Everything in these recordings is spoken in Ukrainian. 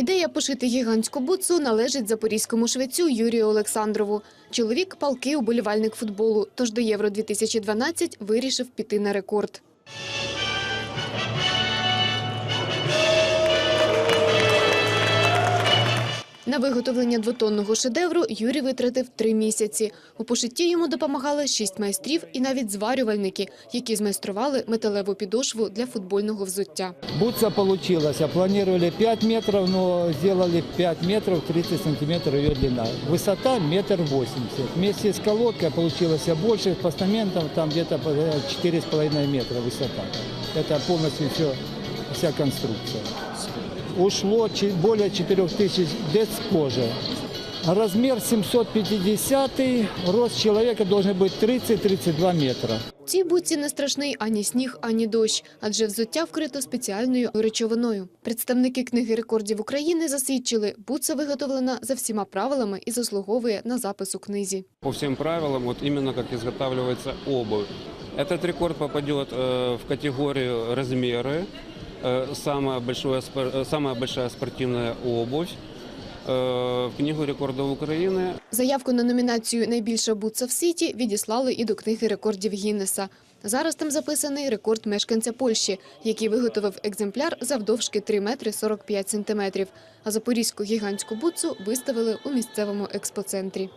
Ідея пошити гігантську бутсу належить запорізькому швецю Юрію Олександрову. Чоловік – палкий уболівальник футболу, тож до Євро-2012 вирішив піти на рекорд. На виготовлення двотонного шедевру Юрій витратив три місяці. У пошитті йому допомагали шість майстрів і навіть зварювальники, які змайстрували металеву підошву для футбольного взуття. Бутса получилась. Планировали 5 метров, но сделали 5 метров 30 сантиметров ее длина. Высота метр восемьдесят. Вместе с колодкой получилось больше, с постаментом там где-то по- 4,5 метра высота. Это полностью все, вся конструкция. Ушло чи- более 4000 дец кожи. Размер 750, рост человека должен быть 30-32 метра. Цій бутці не страшний ані сніг, ані дощ, адже взуття вкрито спеціальною речовиною. Представники книги рекордів України засвідчили, бутса виготовлена за всіма правилами і заслуговує на запис у книзі. по всем правилам, вот именно как изготавливается обувь. Этот рекорд попадет э, в категорию размеры, э, самая, большое спор- э, самая большая спортивная обувь, э, в Книгу рекордов Украины. Заявку на номінацію Найбільша бутса в світі відіслали і до книги рекордів Гіннеса. Зараз там записаний рекорд мешканця Польщі, який виготовив екземпляр завдовжки 3 метри 45 сантиметрів. А запорізьку гігантську бутсу виставили у місцевому експоцентрі.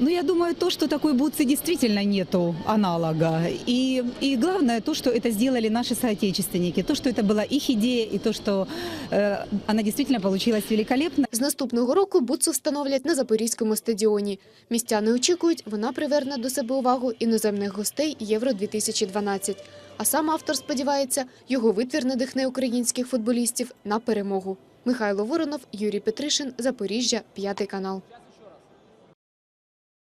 Ну, я думаю, то, что такой бутсы действительно нету аналога. И, и главное то, что это сделали наши соотечественники. То, что это была их идея, и то, что э, она действительно получилась великолепно. З наступного року бутсу встановлять на Запорізькому стадіоні. Містяни очікують, вона приверне до себе увагу іноземних гостей Євро-2012. А сам автор сподівається, його витвір надихне українських футболістів на перемогу. Михайло Воронов, Юрій Петришин, Запоріжжя, п'ятий канал.